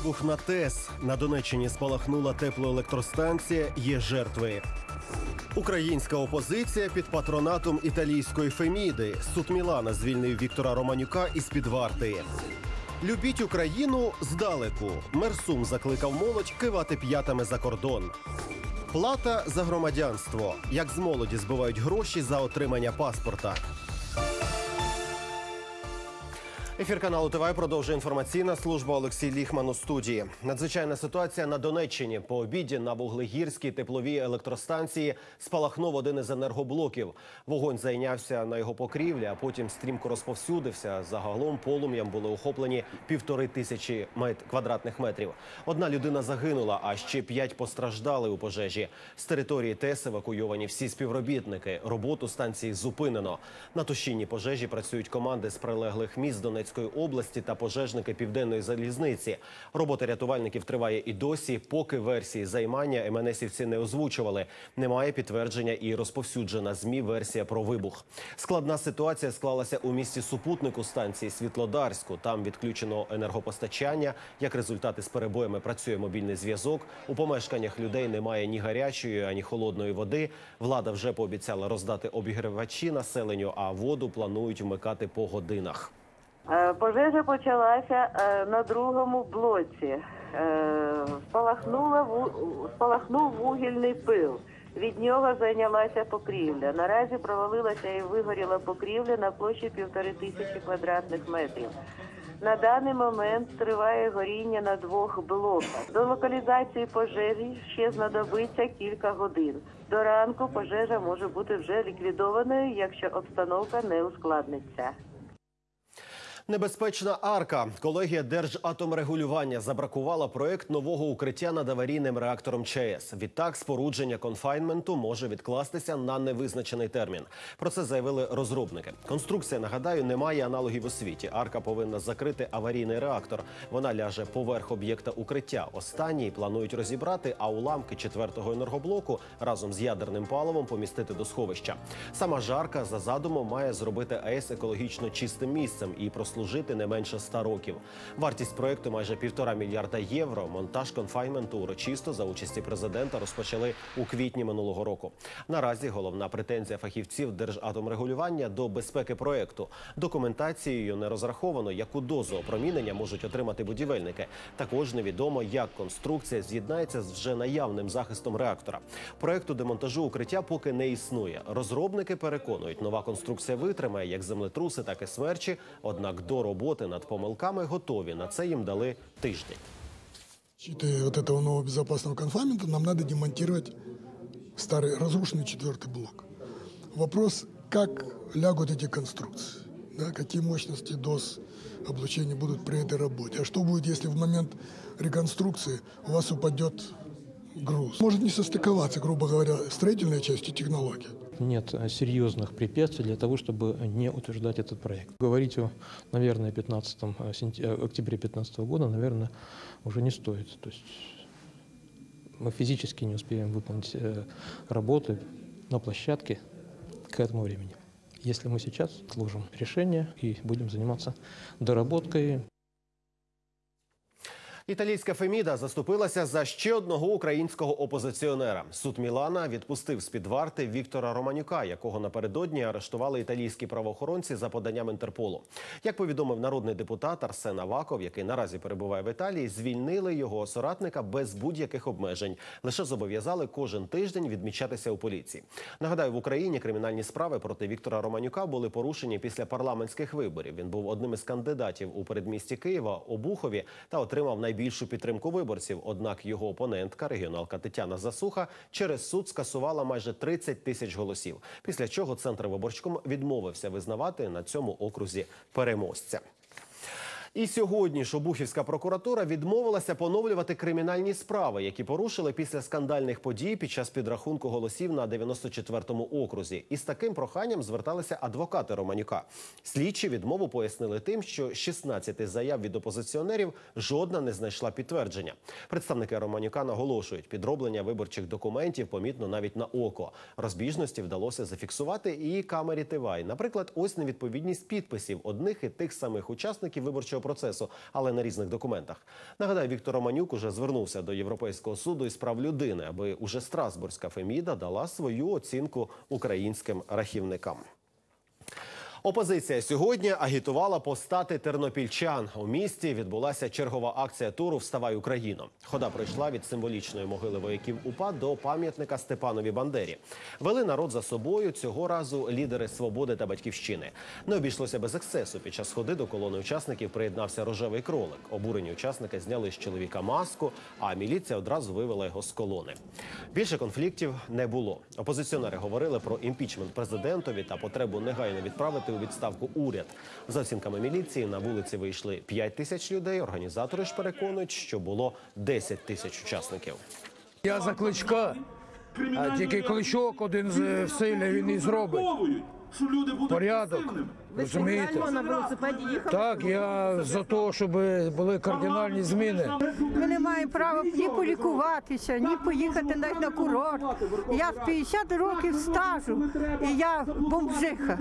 Вибух на ТЕС. На Донеччині спалахнула теплоелектростанція. Є жертви. Українська опозиція під патронатом італійської Феміди. Суд Мілана звільнив Віктора Романюка із під варти. Любіть Україну здалеку. Мерсум закликав молодь кивати п'ятами за кордон. Плата за громадянство. Як з молоді збивають гроші за отримання паспорта. Ефір каналу ТВ продовжує інформаційна служба Олексій Ліхман у студії. Надзвичайна ситуація на Донеччині. По обіді на вуглегірській тепловій електростанції спалахнув один із енергоблоків. Вогонь зайнявся на його покрівлі, а потім стрімко розповсюдився. Загалом полум'ям були охоплені півтори тисячі квадратних метрів. Одна людина загинула, а ще п'ять постраждали у пожежі. З території ТЕС евакуйовані всі співробітники. Роботу станції зупинено. На тушінні пожежі працюють команди з прилеглих міст Донецької області та пожежники південної залізниці. Робота рятувальників триває і досі, поки версії займання МНСівці не озвучували. Немає підтвердження і розповсюджена змі версія про вибух. Складна ситуація склалася у місті супутнику станції Світлодарську. Там відключено енергопостачання. Як результат із перебоями працює мобільний зв'язок. У помешканнях людей немає ні гарячої, ані холодної води. Влада вже пообіцяла роздати обігрівачі населенню, а воду планують вмикати по годинах. Е, Пожежа почалася е, на другому блоці. Е, Спалахнула спалахнув вугільний пил. Від нього зайнялася покрівля. Наразі провалилася і вигоріла покрівля на площі півтори тисячі квадратних метрів. На даний момент триває горіння на двох блоках. До локалізації пожежі ще знадобиться кілька годин. До ранку пожежа може бути вже ліквідованою, якщо обстановка не ускладниться. Небезпечна арка. Колегія Держатомрегулювання забракувала проект нового укриття над аварійним реактором ЧАЕС. Відтак, спорудження конфайнменту може відкластися на невизначений термін. Про це заявили розробники. Конструкція, нагадаю, не має аналогів у світі. Арка повинна закрити аварійний реактор. Вона ляже поверх об'єкта укриття. Останній планують розібрати, а уламки четвертого енергоблоку разом з ядерним паливом помістити до сховища. Сама жарка за задумом має зробити АЕС екологічно чистим місцем і прослужити не менше 100 років. Вартість проекту майже півтора мільярда євро. Монтаж конфайнменту урочисто за участі президента розпочали у квітні минулого року. Наразі головна претензія фахівців Держатомрегулювання до безпеки проекту. Документацією не розраховано, яку дозу опромінення можуть отримати будівельники. Також невідомо, як конструкція з'єднається з вже наявним захистом реактора. Проекту демонтажу укриття поки не існує. Розробники переконують, нова конструкція витримає як землетруси, так і смерчі. Однак до роботи над помилками готові. На це їм дали тиждень. защиты вот этого нового безопасного конфаймента нам надо демонтировать старый разрушенный четвертый блок. Вопрос, как лягут эти конструкции, да, какие мощности доз облучения будут при этой работе. А что будет, если в момент реконструкции у вас упадет груз? Может не состыковаться, грубо говоря, строительная часть и. Нет э, серьезных препятствий для того, чтобы не утверждать этот проект. Говорить о, наверное, 15 э, э, октябре 2015 года, наверное, уже не стоит. То есть мы физически не успеем выполнить работы на площадке к этому времени. Если мы сейчас отложим решение и будем заниматься доработкой, Італійська Феміда заступилася за ще одного українського опозиціонера. Суд Мілана відпустив з під варти Віктора Романюка, якого напередодні арештували італійські правоохоронці за поданням Інтерполу. Як повідомив народний депутат Арсен Аваков, який наразі перебуває в Італії, звільнили його соратника без будь-яких обмежень. Лише зобов'язали кожен тиждень відмічатися у поліції. Нагадаю, в Україні кримінальні справи проти Віктора Романюка були порушені після парламентських виборів. Він був одним із кандидатів у передмісті Києва Обухові та отримав найбільшу підтримку виборців. Однак його опонентка, регіоналка Тетяна Засуха, через суд скасувала майже 30 тисяч голосів. Після чого центр виборчком відмовився визнавати на цьому окрузі переможця. І сьогодні ж Обухівська прокуратура відмовилася поновлювати кримінальні справи, які порушили після скандальних подій під час підрахунку голосів на 94-му окрузі. І з таким проханням зверталися адвокати Романюка. Слідчі відмову пояснили тим, що 16 заяв від опозиціонерів жодна не знайшла підтвердження. Представники Романюка наголошують, підроблення виборчих документів помітно навіть на око. Розбіжності вдалося зафіксувати і камері ТВАЙ. Наприклад, ось невідповідність підписів одних і тих самих учасників виборчого виборчого процесу, але на різних документах. Нагадаю, Віктор Романюк уже звернувся до Європейського суду із прав людини, аби уже Страсбурзька Феміда дала свою оцінку українським рахівникам. Опозиція сьогодні агітувала постати тернопільчан. У місті відбулася чергова акція туру Вставай Україно. Хода пройшла від символічної могили вояків УПА до пам'ятника Степанові Бандері. Вели народ за собою цього разу лідери свободи та батьківщини. Не обійшлося без ексцесу. Під час ходи до колони учасників приєднався рожевий кролик. Обурені учасники зняли з чоловіка маску, а міліція одразу вивела його з колони. Більше конфліктів не було. Опозиціонери говорили про імпічмент президентові та потребу негайно відправити у відставку уряд. За оцінками міліції на вулиці вийшли 5 тисяч людей. Організатори ж переконують, що було 10 тисяч учасників. Я за кличка, а тільки кличок один з в силі він і зробить. Порядок. Розумієте? на велосипеді їхав. Так, я за те, щоб були кардинальні зміни. Ми не маємо права ні полікуватися, ні поїхати навіть на курорт. Я з 50 років стажу, і я бомжиха.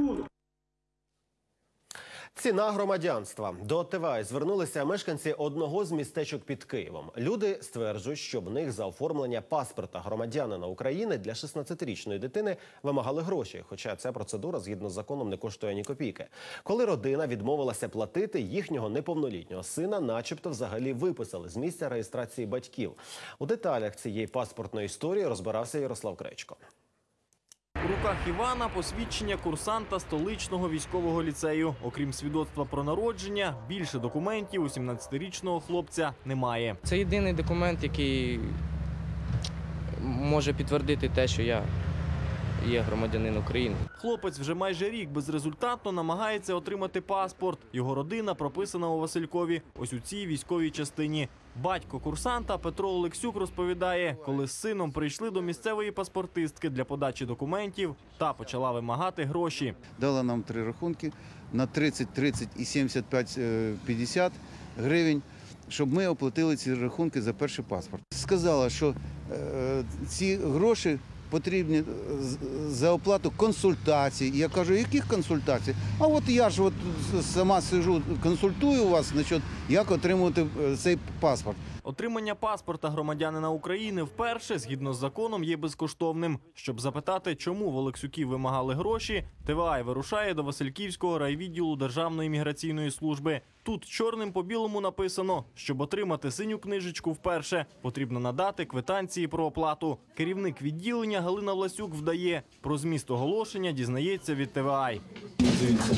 Ціна громадянства до ТВА звернулися мешканці одного з містечок під Києвом. Люди стверджують, що в них за оформлення паспорта громадянина України для 16-річної дитини вимагали гроші. Хоча ця процедура згідно з законом не коштує ні копійки. Коли родина відмовилася платити, їхнього неповнолітнього сина, начебто, взагалі виписали з місця реєстрації батьків. У деталях цієї паспортної історії розбирався Ярослав Кречко. У руках Івана посвідчення курсанта столичного військового ліцею. Окрім свідоцтва про народження, більше документів у 17-річного хлопця немає. Це єдиний документ, який може підтвердити те, що я є громадянин України. Хлопець вже майже рік безрезультатно намагається отримати паспорт. Його родина прописана у Василькові. Ось у цій військовій частині. Батько курсанта Петро Олексюк розповідає, коли з сином прийшли до місцевої паспортистки для подачі документів, та почала вимагати гроші. дала нам три рахунки на 30, 30 і 75, е, 50 гривень, щоб ми оплатили ці рахунки за перший паспорт. Сказала, що е, ці гроші потрібні е, за оплату консультацій. Я кажу, яких консультацій? А от я ж от сама сижу, консультую вас, значить, як отримувати е, цей паспорт. Отримання паспорта громадянина України вперше, згідно з законом, є безкоштовним. Щоб запитати, чому в Олексюків вимагали гроші, ТВА вирушає до Васильківського райвідділу Державної міграційної служби. Тут чорним по білому написано, щоб отримати синю книжечку вперше, потрібно надати квитанції про оплату. Керівник відділення Галина Власюк вдає про зміст оголошення, дізнається від ТВА. Дивіться,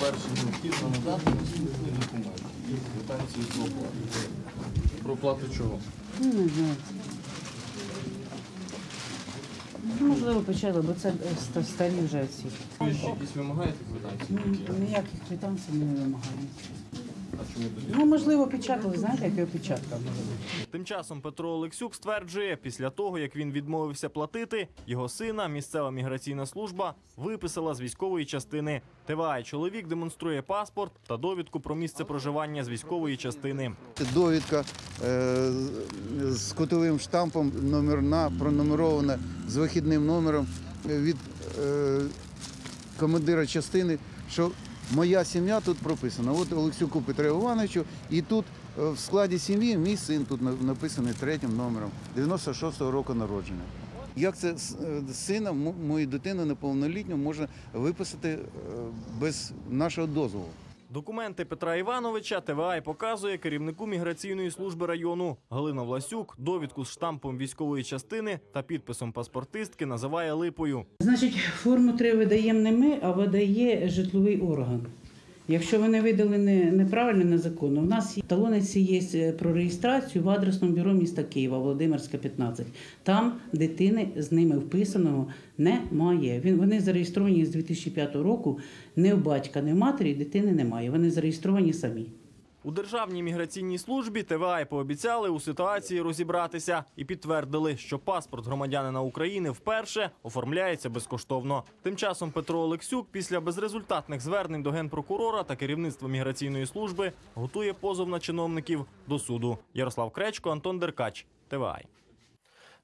перший необхідно надати наступний документ. І квитанцію про оплату. Про оплату чого? Можливо, почали, бо це е, ста- старі вже ці. Ви ж якісь вимагаєте квитанції? Ніяких квитанцій не вимагаємо. Ну, можливо, печатали, знаєте, як його печатка. Тим часом Петро Олексюк стверджує, після того як він відмовився платити, його сина місцева міграційна служба виписала з військової частини. ТВА чоловік демонструє паспорт та довідку про місце проживання з військової частини. Довідка е, з кутовим штампом номерна, пронумерована з вихідним номером від е, командира частини, що моя сім'я тут прописана. От Олексюку Петру Івановичу, і тут е, в складі сім'ї мій син тут на- написаний третім номером 96-го року народження. Як це е, сина, мо- мою дитину неповнолітню можна виписати е, без нашого дозволу? Документи Петра Івановича ТВА показує керівнику міграційної служби району. Галина Власюк довідку з штампом військової частини та підписом паспортистки називає липою. Значить, форму 3 видаємо не ми, а видає житловий орган. Якщо вони видали не, неправильно, незаконно, у нас є талони ці є е, про реєстрацію в адресному бюро міста Києва, Володимирська, 15. Там дитини з ними вписаного немає. Вони зареєстровані з 2005 року. Не в батька, не в матері, дитини немає. Вони зареєстровані самі. У державній міграційній службі ТВА пообіцяли у ситуації розібратися і підтвердили, що паспорт громадянина України вперше оформляється безкоштовно. Тим часом Петро Олексюк після безрезультатних звернень до генпрокурора та керівництва міграційної служби готує позов на чиновників до суду. Ярослав Кречко, Антон Деркач, ТВА.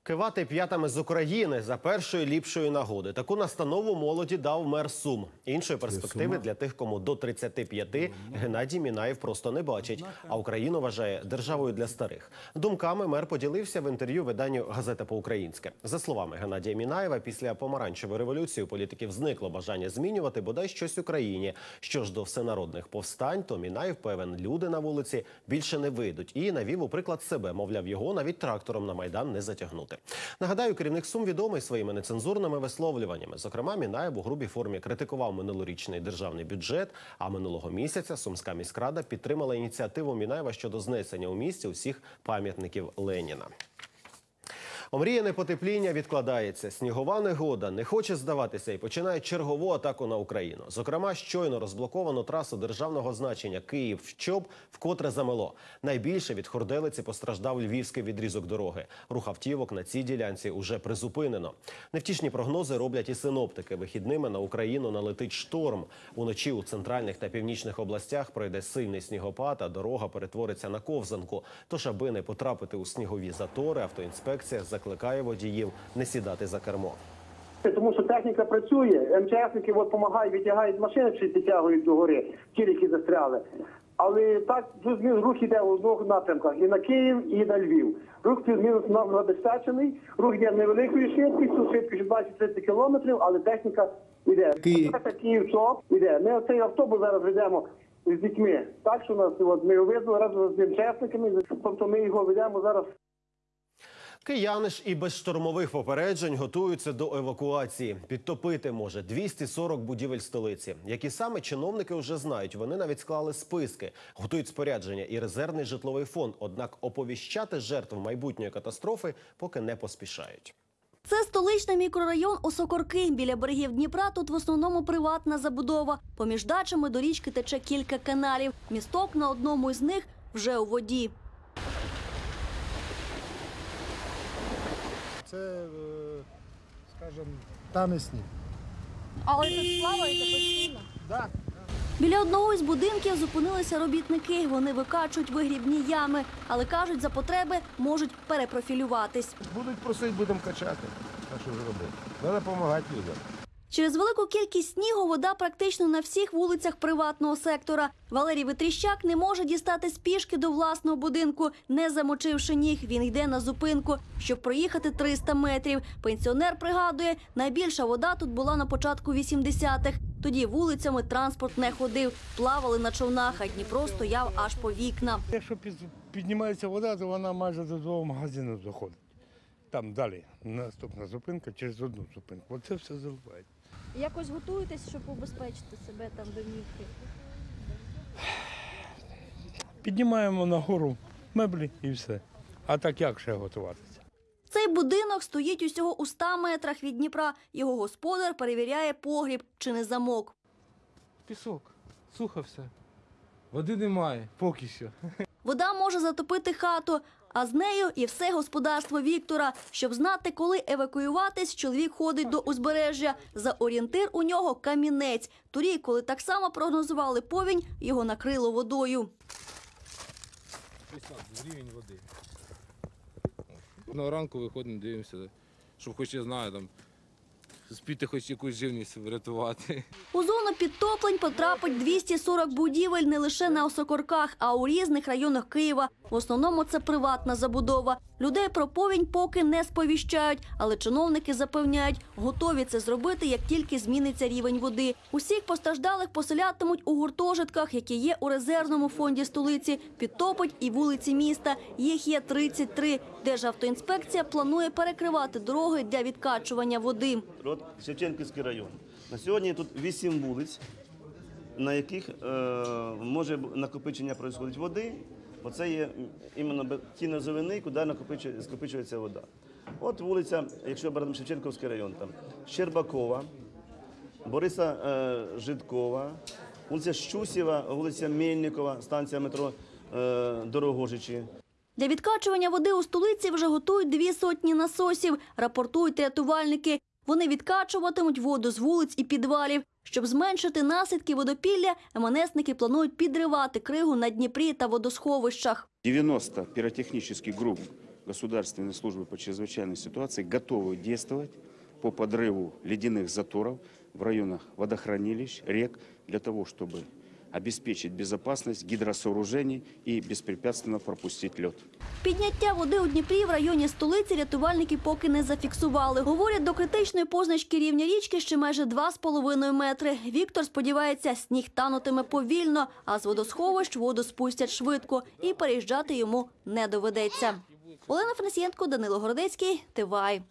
Кивати п'ятами з України за першої ліпшої нагоди. Таку настанову молоді дав мер Сум. Іншої перспективи для тих, кому до 35 Геннадій Мінаєв просто не бачить. А Україну вважає державою для старих. Думками мер поділився в інтерв'ю виданню Газета по-українськи. За словами Геннадія Мінаєва, після помаранчевої революції у політиків зникло бажання змінювати бодай щось Україні. Що ж до всенародних повстань, то Мінаєв певен, люди на вулиці більше не вийдуть і навів у приклад себе. Мовляв, його навіть трактором на майдан не затягнути. Нагадаю, керівник Сум відомий своїми нецензурними висловлюваннями. Зокрема, Мінаєв у грубій формі критикував минулорічний державний бюджет. А минулого місяця Сумська міськрада підтримала ініціативу Мінаєва щодо знесення у місті усіх пам'ятників Леніна. Омріяне потепління відкладається. Снігова негода не хоче здаватися і починає чергову атаку на Україну. Зокрема, щойно розблоковано трасу державного значення Київ чоп вкотре замело. Найбільше від хорделиці постраждав львівський відрізок дороги. Рух автівок на цій ділянці уже призупинено. Невтішні прогнози роблять і синоптики. Вихідними на Україну налетить шторм. Уночі у центральних та північних областях пройде сильний снігопад, а дорога перетвориться на ковзанку. Тож, аби не потрапити у снігові затори, автоінспекція закликає водіїв не сідати за кермо. Тому що техніка працює, МЧСники от допомагають, відтягають машини чи підтягують до гори, ті, які застряли. Але так плюс-мінус рух іде в одних напрямках і на Київ, і на Львів. Рух плюс-мінус нам забезпечений, рух йде невеликою швидкістю, швидкістю 20-30 кілометрів, але техніка йде. Київ. Київ. Київ йде. Ми оцей автобус зараз ведемо з дітьми. Так що нас от, ми його визвали разом з МЧСниками, тобто ми його ведемо зараз Кияни ж і без штормових попереджень готуються до евакуації. Підтопити може 240 будівель столиці. Які саме чиновники вже знають. Вони навіть склали списки, готують спорядження і резервний житловий фонд. Однак оповіщати жертв майбутньої катастрофи поки не поспішають. Це столичний мікрорайон Осокорки. Біля берегів Дніпра тут в основному приватна забудова. Поміж дачами до річки тече кілька каналів. Місток на одному із них вже у воді. Це, скажімо, тане сніг. Але тут плаваєте постійно? Так. Біля одного із будинків зупинилися робітники. Вони викачують вигрібні ями, але кажуть, за потреби можуть перепрофілюватись. Будуть просити, будемо качати. А що ж робити? Треба допомагати людям. Через велику кількість снігу вода практично на всіх вулицях приватного сектора. Валерій Витріщак не може дістати спішки до власного будинку, не замочивши ніг. Він йде на зупинку, щоб проїхати 300 метрів. Пенсіонер пригадує, найбільша вода тут була на початку 80-х. Тоді вулицями транспорт не ходив, плавали на човнах, а Дніпро стояв аж по вікна. Якщо під- піднімається вода, то вона майже до двох магазинів заходить. Там далі наступна зупинка через одну зупинку. Оце все заливає. Якось готуєтесь, щоб убезпечити себе там домівки? Піднімаємо нагору меблі і все. А так як ще готуватися? Цей будинок стоїть усього у 100 метрах від Дніпра. Його господар перевіряє погріб чи не замок. Пісок, сухо все. Води немає, поки що. Вода може затопити хату, а з нею і все господарство Віктора. Щоб знати, коли евакуюватись, чоловік ходить до узбережжя. За орієнтир у нього камінець. Торік, коли так само прогнозували повінь, його накрило водою. рівень води. На ранку виходимо, дивимося, щоб хоч я знаю, там, спіти хоч якусь живність врятувати. У зону підтоплень потрапить 240 будівель не лише на Осокорках, а у різних районах Києва. В основному це приватна забудова. Людей про повінь поки не сповіщають, але чиновники запевняють, готові це зробити, як тільки зміниться рівень води. Усіх постраждалих поселятимуть у гуртожитках, які є у резервному фонді столиці. Підтопить і вулиці міста. Їх є 33. Державтоінспекція планує перекривати дороги для відкачування води. От Шевченківський район. На сьогодні тут вісім вулиць, на яких е, може накопичення происходить води. Оце є іменно ті низовини, куди скопичується вода. От вулиця, якщо беремо Шевченківський район, там Щербакова, Бориса е, Житкова, вулиця Щусєва, вулиця Мельникова, станція метро е, Дорогожичі. Для відкачування води у столиці вже готують дві сотні насосів, рапортують рятувальники. Вони відкачуватимуть воду з вулиць і підвалів. Щоб зменшити наслідки водопілля, МНСники планують підривати кригу на Дніпрі та водосховищах. 90 пиротехнических групп государственные службы по чрезвычайной ситуации готовы действовать по подрыву ледяных заторов в районах водохранилищ, рек, для того, чтобы обеспечить безопасность гидросооружений и беспрепятственно пропустить лед. Підняття води у Дніпрі в районі столиці рятувальники поки не зафіксували. Говорять, до критичної позначки рівня річки ще майже 2,5 метри. Віктор сподівається, сніг танутиме повільно, а з водосховищ воду спустять швидко і переїжджати йому не доведеться. Олена Фнесієнко, Данило Городецький, Тивай.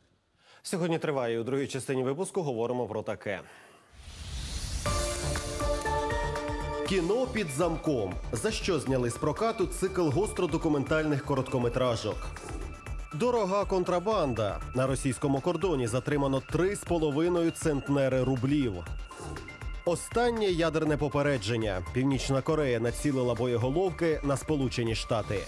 Сьогодні триває у другій частині випуску. Говоримо про таке. Кіно під замком. За що зняли з прокату цикл гостродокументальних короткометражок? Дорога контрабанда. На російському кордоні затримано 3,5 центнери рублів. Останнє ядерне попередження. Північна Корея націлила боєголовки на Сполучені Штати.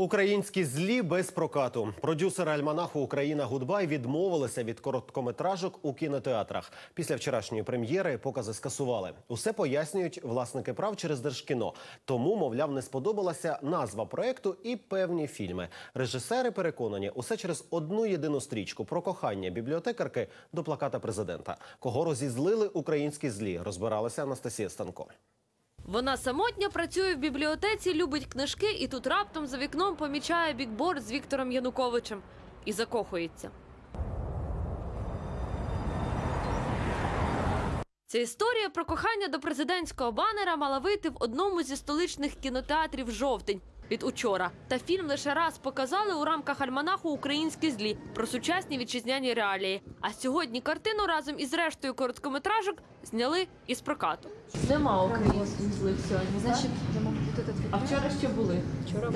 Українські злі без прокату. Продюсери альманаху Україна Гудбай відмовилися від короткометражок у кінотеатрах. Після вчорашньої прем'єри покази скасували. Усе пояснюють власники прав через держкіно. Тому, мовляв, не сподобалася назва проекту і певні фільми. Режисери переконані, усе через одну єдину стрічку про кохання бібліотекарки до плаката президента. Кого розізлили українські злі, розбиралася Анастасія Станко. Вона самотня працює в бібліотеці, любить книжки і тут раптом за вікном помічає бікборд з Віктором Януковичем і закохується. Ця історія про кохання до президентського банера мала вийти в одному зі столичних кінотеатрів жовтень від учора. Та фільм лише раз показали у рамках альманаху Українські злі про сучасні вітчизняні реалії. А сьогодні картину разом із рештою короткометражок зняли із прокату. Нема українських злих сьогодні. Значить, а вчора ще були. Вчора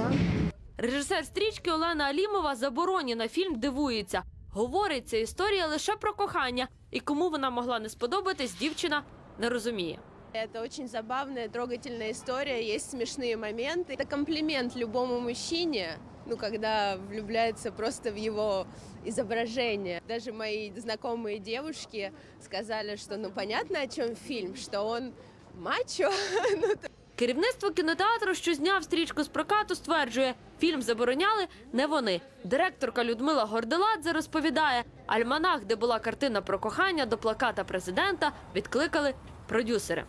Режисер стрічки Олена Алімова забороні на фільм дивується. Говорить, ця історія лише про кохання, і кому вона могла не сподобатись, дівчина не розуміє. Это очень забавная, трогательная история, есть смешные моменты. Это комплимент любому мужчине, ну, когда влюбляется просто в его изображение. Даже мои знакомые девушки сказали, что ну понятно, о чем фильм, что он мачо. Ну, Керівництво кінотеатру, що зняв стрічку з прокату, стверджує, фільм забороняли не вони. Директорка Людмила Горделадзе розповідає, альманах, де була картина про кохання до плаката президента, відкликали продюсери.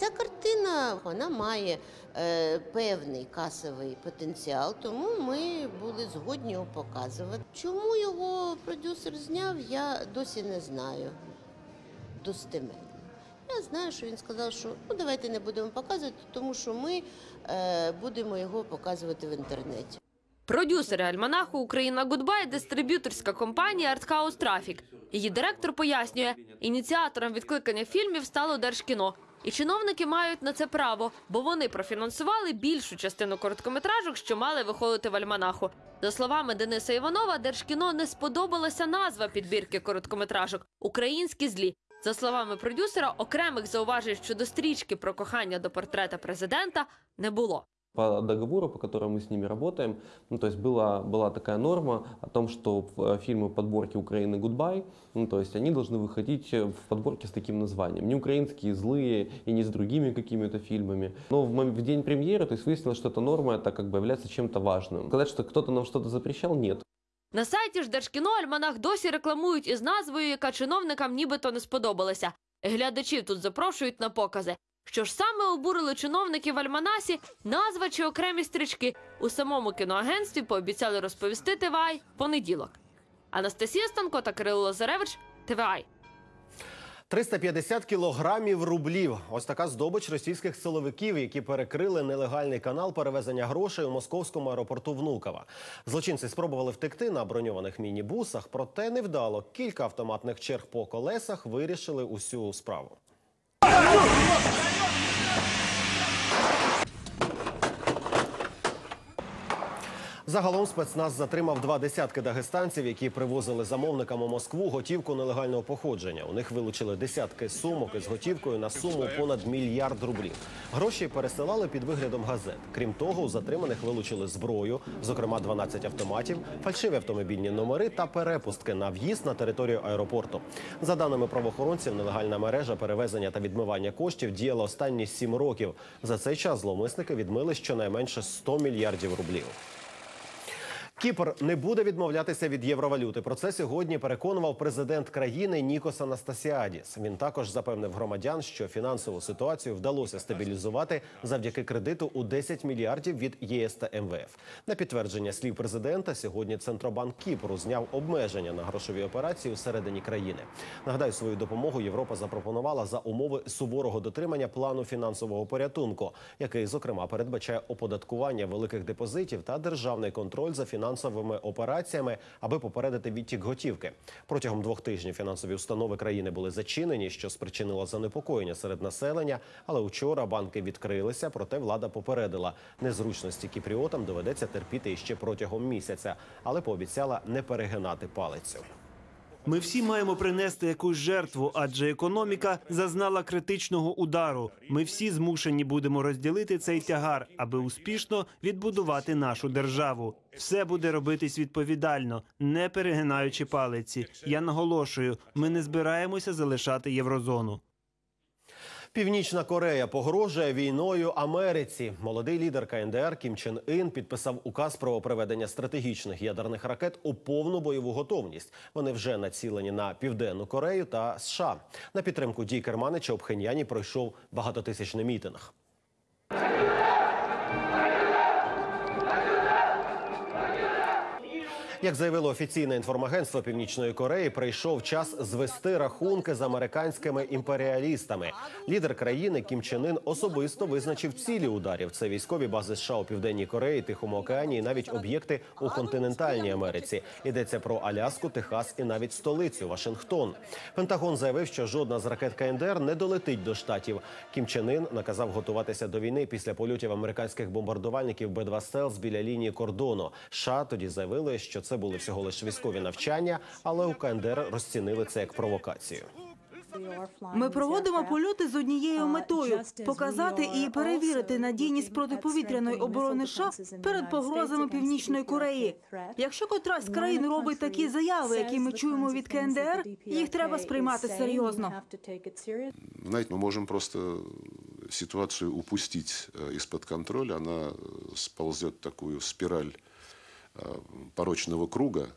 Ця картина вона має е, певний касовий потенціал, тому ми були згодні його показувати. Чому його продюсер зняв, я досі не знаю достеменно. Я знаю, що він сказав, що ну давайте не будемо показувати, тому що ми е, будемо його показувати в інтернеті. Продюсери альманаху Україна Гудбай дистриб'юторська компанія Артхаус Трафік. Її директор пояснює, ініціатором відкликання фільмів стало Держкіно. І чиновники мають на це право, бо вони профінансували більшу частину короткометражок, що мали виходити в альманаху. За словами Дениса Іванова, Держкіно не сподобалася назва підбірки короткометражок Українські злі. За словами продюсера, окремих зауважень щодо стрічки про кохання до портрета президента не було. По договору, по которому мы с ними работаем, ну, то есть была, была такая норма о том, что в- э, фильмы подборки Украины «Гудбай», ну, то есть они должны выходить э, в подборке с таким названием. Не украинские злые и не с другими какими-то фильмами. Но в, мом- в день премьеры, то есть выяснилось, что эта норма это как бы является чем-то важным. Сказать, что кто-то нам что-то запрещал, нет. На сайті ж Держкіно альманах досі рекламують із назвою, яка чиновникам нібито не сподобалася. Глядачів тут запрошують на покази. Що ж саме обурили чиновників в альманасі, назва чи окремі стрічки у самому кіноагентстві пообіцяли розповісти ТВАЙ понеділок. Анастасія Станко та Кирило Лазаревич, ТВАЙ. 350 кілограмів рублів. Ось така здобич російських силовиків, які перекрили нелегальний канал перевезення грошей у московському аеропорту Внуково. Злочинці спробували втекти на броньованих мінібусах, проте невдало. Кілька автоматних черг по колесах вирішили усю справу. Загалом спецназ затримав два десятки дагестанців, які привозили замовникам у Москву готівку нелегального походження. У них вилучили десятки сумок із готівкою на суму понад мільярд рублів. Гроші пересилали під виглядом газет. Крім того, у затриманих вилучили зброю, зокрема 12 автоматів, фальшиві автомобільні номери та перепустки на в'їзд на територію аеропорту. За даними правоохоронців, нелегальна мережа перевезення та відмивання коштів діяла останні сім років. За цей час зловмисники відмили щонайменше 100 мільярдів рублів. Кіпр не буде відмовлятися від євровалюти. Про це сьогодні переконував президент країни Нікос Анастасіадіс. Він також запевнив громадян, що фінансову ситуацію вдалося стабілізувати завдяки кредиту у 10 мільярдів від ЄС та МВФ. На підтвердження слів президента, сьогодні центробанк Кіпру зняв обмеження на грошові операції всередині країни. Нагадаю, свою допомогу Європа запропонувала за умови суворого дотримання плану фінансового порятунку, який зокрема передбачає оподаткування великих депозитів та державний контроль за фінансовими операціями, аби попередити відтік готівки. Протягом двох тижнів фінансові установи країни були зачинені, що спричинило занепокоєння серед населення. Але учора банки відкрилися, проте влада попередила незручності кіпріотам доведеться терпіти іще протягом місяця, але пообіцяла не перегинати палицю. Ми всі маємо принести якусь жертву, адже економіка зазнала критичного удару. Ми всі змушені будемо розділити цей тягар, аби успішно відбудувати нашу державу. Все буде робитись відповідально, не перегинаючи палиці. Я наголошую, ми не збираємося залишати єврозону. Північна Корея погрожує війною Америці. Молодий лідер КНДР Кім Чен Ін підписав указ про приведення стратегічних ядерних ракет у повну бойову готовність. Вони вже націлені на південну Корею та США. На підтримку дій Керманича у Пхеньяні пройшов багатотисячний мітинг. Як заявило офіційне інформагентство Північної Кореї, прийшов час звести рахунки з американськими імперіалістами. Лідер країни Кім Чен Ын особисто визначив цілі ударів. Це військові бази США у південній Кореї, Тихому океані і навіть об'єкти у континентальній Америці. Йдеться про Аляску, Техас і навіть столицю Вашингтон. Пентагон заявив, що жодна з ракет КНДР не долетить до штатів. Кім Чен Ын наказав готуватися до війни після польотів американських бомбардувальників Б-2 «Стелс» біля лінії кордону. США тоді заявили, що це були всього лише військові навчання, але у КНДР розцінили це як провокацію. Ми проводимо польоти з однією метою показати і перевірити надійність протиповітряної оборони США перед погрозами Північної Кореї. Якщо котрась з країн робить такі заяви, які ми чуємо від КНДР, їх треба сприймати серйозно. Знаете, мы можем просто ситуацию упустить э, из-под контроля. Она э, сползет в такую спираль э, порочного круга.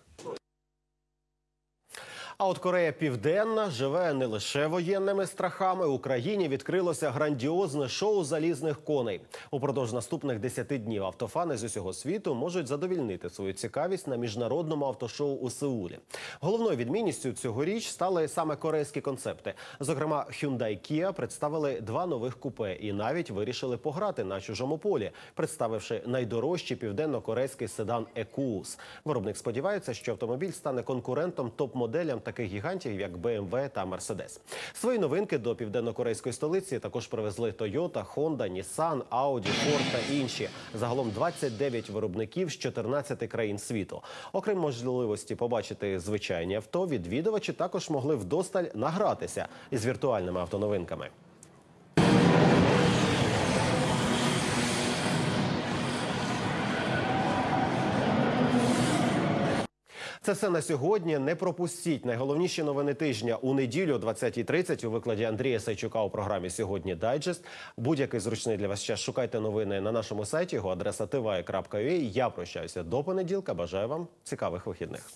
А от Корея Південна живе не лише воєнними страхами. Україні відкрилося грандіозне шоу залізних коней. Упродовж наступних 10 днів автофани з усього світу можуть задовільнити свою цікавість на міжнародному автошоу у Сеулі. Головною відмінністю цьогоріч стали саме корейські концепти. Зокрема, Hyundai Kia представили два нових купе і навіть вирішили пограти на чужому полі, представивши найдорожчий південно-корейський седан Екуус. Виробник сподівається, що автомобіль стане конкурентом топ-моделям таких гігантів, як BMW та Mercedes. Свої новинки до південно-корейської столиці також привезли Toyota, Honda, Nissan, Audi, Ford та інші. Загалом 29 виробників з 14 країн світу. Окрім можливості побачити звичайні авто, відвідувачі також могли вдосталь награтися із віртуальними автоновинками. Це все на сьогодні. Не пропустіть найголовніші новини тижня у неділю, о 20.30 у викладі Андрія Сайчука у програмі Сьогодні Дайджест. Будь-який зручний для вас час шукайте новини на нашому сайті. Його адреса tv.ua. Я прощаюся до понеділка. Бажаю вам цікавих вихідних.